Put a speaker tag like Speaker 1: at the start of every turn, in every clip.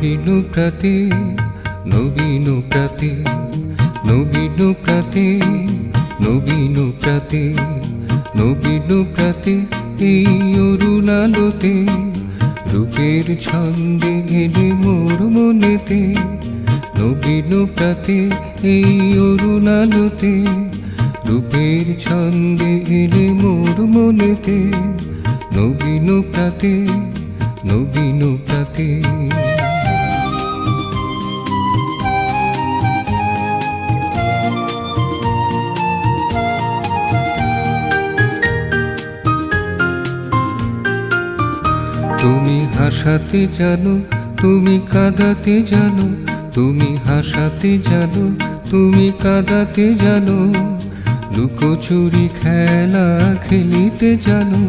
Speaker 1: নবীন প্রাতে নবীন প্রাতে নবীন প্রাতে নবীন প্রাতে নবীন প্রাতে এই অরুণালোতে রূপের ছন্দে এলে মোর মনেতে, নবীন প্রাতে এই অরুণালোতে রূপের ছন্দে এলে মোর মনেতে, নবীন প্রাতে নবীন প্রাতে। তুমি হাসাতে জানো, তুমি কাঁদাতে জানো, তুমি হাসাতে জানো, তুমি কাঁদাতে জানো, লুকোচুরি খেলা খেলিতে জানো,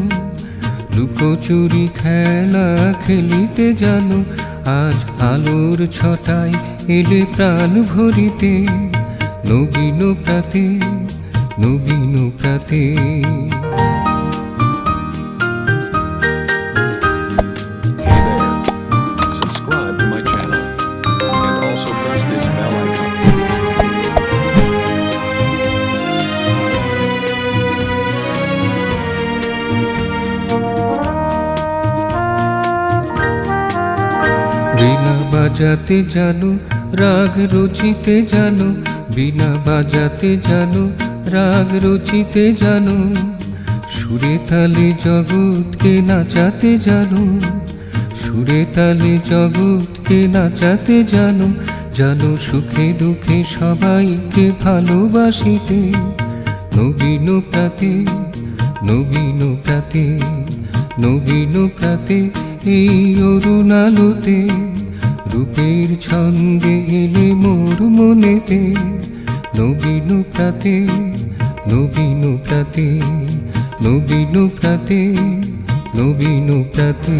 Speaker 1: লুকোচুরি খেলা খেলিতে জানো, আজ আলোর ছটায় এলে প্রাণ ভরিতে, নবীন প্রাতে নবীন প্রাতে।
Speaker 2: And also press this bell icon.
Speaker 1: বিনা বাজাতে জানো, রাগ রচিতে জানো, বিনা বাজাতে জানো, রাগ রচিতে জানো সুরে তালে জগৎকে নাচাতে জানো সুরে তালে জগৎকে নাচাতে জানো জানো সুখে দুঃখে সবাইকে ভালোবাসিতে। নবীন প্রাতে নবীন প্রাতে নবীন প্রাতে এই অরুণালোতে রূপের ছন্দে এলে মোর মনেতে। নবীন প্রাতে নবীন প্রাতে নবীন প্রাতে নবীন প্রাতে।